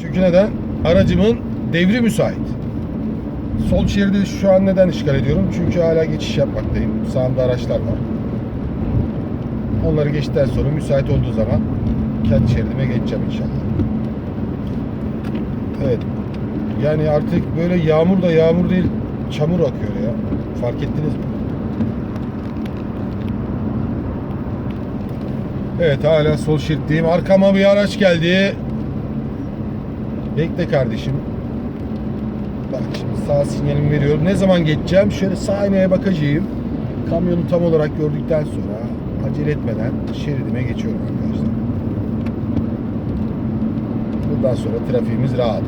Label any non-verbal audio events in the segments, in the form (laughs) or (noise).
Çünkü neden? Aracımın devri müsait. Sol şeridi şu an neden işgal ediyorum? Çünkü hala geçiş yapmaktayım. Sağımda araçlar var. Onları geçtikten sonra müsait olduğu zaman kendi şeridime geçeceğim inşallah. Evet. Yani artık böyle yağmur da yağmur değil, çamur akıyor ya. Fark ettiniz mi? Evet hala sol şeritteyim. Arkama bir araç geldi. Bekle kardeşim. Bak şimdi sağ sinyalimi veriyorum. Ne zaman geçeceğim? Şöyle sağ aynaya bakacağım. Kamyonu tam olarak gördükten sonra acele etmeden şeridime geçiyorum arkadaşlar. Bundan sonra trafiğimiz rahat.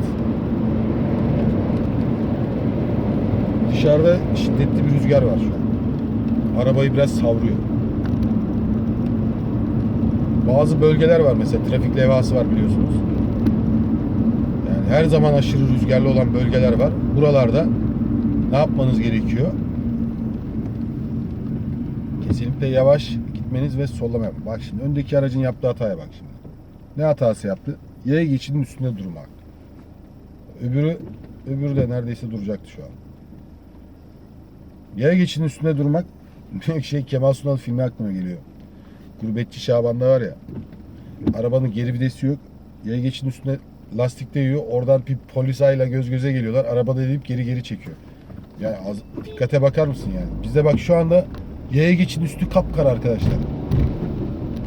Dışarıda şiddetli bir rüzgar var şu an. Arabayı biraz savrıyor. Bazı bölgeler var mesela trafik levhası var biliyorsunuz. Her zaman aşırı rüzgarlı olan bölgeler var. Buralarda ne yapmanız gerekiyor? Kesinlikle yavaş gitmeniz ve sollama yapmak. Bak şimdi öndeki aracın yaptığı hataya bak şimdi. Ne hatası yaptı? Yaya geçidinin üstünde durmak. Öbürü öbürü de neredeyse duracaktı şu an. Yaya geçidinin üstünde durmak (laughs) şey Kemal Sunal filmi aklıma geliyor. Gurbetçi Şaban'da var ya. Arabanın geri vitesi yok. Yaya geçidinin üstüne lastik değiyor. Oradan bir polis ayla göz göze geliyorlar. Arabada deyip geri geri çekiyor. Yani az, dikkate bakar mısın yani? Bizde bak şu anda yaya geçidinin üstü kapkara arkadaşlar.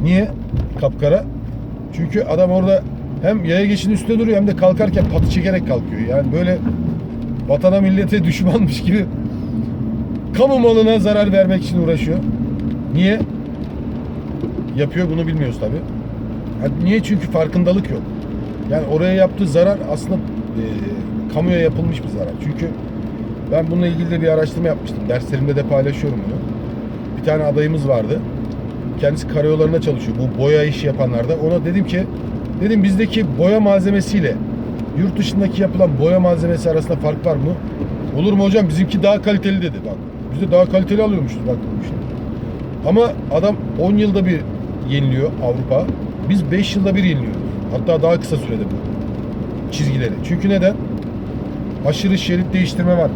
Niye kapkara? Çünkü adam orada hem yaya geçidinin üstünde duruyor hem de kalkarken patı çekerek kalkıyor. Yani böyle vatana millete düşmanmış gibi kamu malına zarar vermek için uğraşıyor. Niye? Yapıyor bunu bilmiyoruz tabi. niye? Çünkü farkındalık yok. Yani oraya yaptığı zarar aslında e, kamuya yapılmış bir zarar. Çünkü ben bununla ilgili de bir araştırma yapmıştım. Derslerimde de paylaşıyorum bunu. Bir tane adayımız vardı. Kendisi karayollarında çalışıyor. Bu boya işi yapanlarda. Ona dedim ki dedim bizdeki boya malzemesiyle yurt dışındaki yapılan boya malzemesi arasında fark var mı? Olur mu hocam? Bizimki daha kaliteli dedi. Bak. Biz de daha kaliteli alıyormuşuz bak. Ama adam 10 yılda bir yeniliyor Avrupa. Biz 5 yılda bir yeniliyoruz. Hatta daha kısa sürede bu çizgileri. Çünkü neden? Aşırı şerit değiştirme var.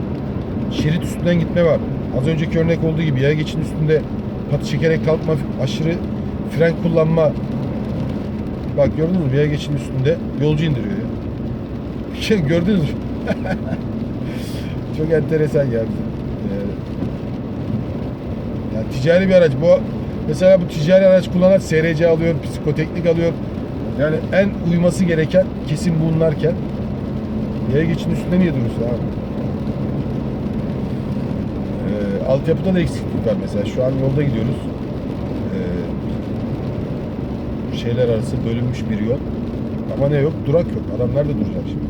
Şerit üstünden gitme var. Az önceki örnek olduğu gibi yaya geçin üstünde patı çekerek kalkma, aşırı fren kullanma. Bak gördünüz mü? Yaya geçin üstünde yolcu indiriyor ya. (laughs) Şey gördünüz mü? (laughs) Çok enteresan geldi. Ee, yani ticari bir araç. Bu mesela bu ticari araç kullanan SRC alıyor, psikoteknik alıyor. Yani en uyması gereken kesin bunlarken yaya geçin üstünde niye duruyorsun abi? Ee, altyapıda da eksiklik var mesela. Şu an yolda gidiyoruz. Ee, şeyler arası bölünmüş bir yol. Ama ne yok? Durak yok. Adam nerede duracak şimdi?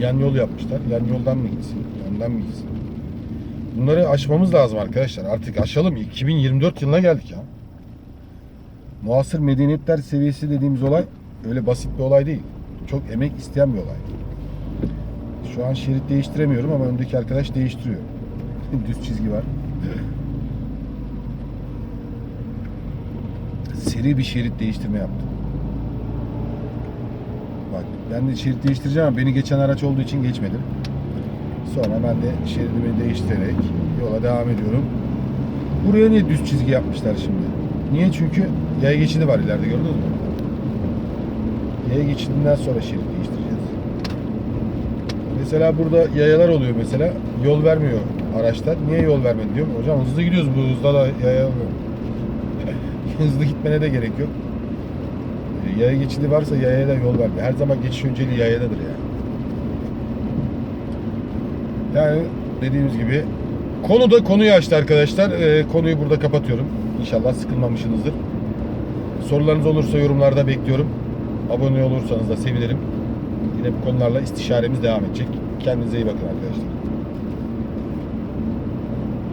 Yan yol yapmışlar. Yan yoldan mı gitsin? Yandan mı gitsin? Bunları aşmamız lazım arkadaşlar. Artık aşalım. 2024 yılına geldik ya. Muasır medeniyetler seviyesi dediğimiz olay öyle basit bir olay değil. Çok emek isteyen bir olay. Şu an şerit değiştiremiyorum ama öndeki arkadaş değiştiriyor. (laughs) Düz çizgi var. Seri bir şerit değiştirme yaptım. Bak ben de şerit değiştireceğim ama beni geçen araç olduğu için geçmedim. Sonra ben de şeridimi değiştirerek yola devam ediyorum. Buraya niye düz çizgi yapmışlar şimdi? Niye? Çünkü yaya geçidi var ileride gördünüz mü? Yaya geçidinden sonra şerit değiştireceğiz. Mesela burada yayalar oluyor mesela. Yol vermiyor araçlar. Niye yol vermedi diyorum. Hocam hızlı gidiyoruz bu hızda da yaya (laughs) hızlı gitmene de gerek yok. E, Yaya geçidi varsa yayaya da yol vermiyor. Her zaman geçiş önceliği yayadadır yani. Yani dediğimiz gibi konu da konuyu açtı arkadaşlar. Ee, konuyu burada kapatıyorum. İnşallah sıkılmamışsınızdır. Sorularınız olursa yorumlarda bekliyorum. Abone olursanız da sevinirim. Yine bu konularla istişaremiz devam edecek. Kendinize iyi bakın arkadaşlar.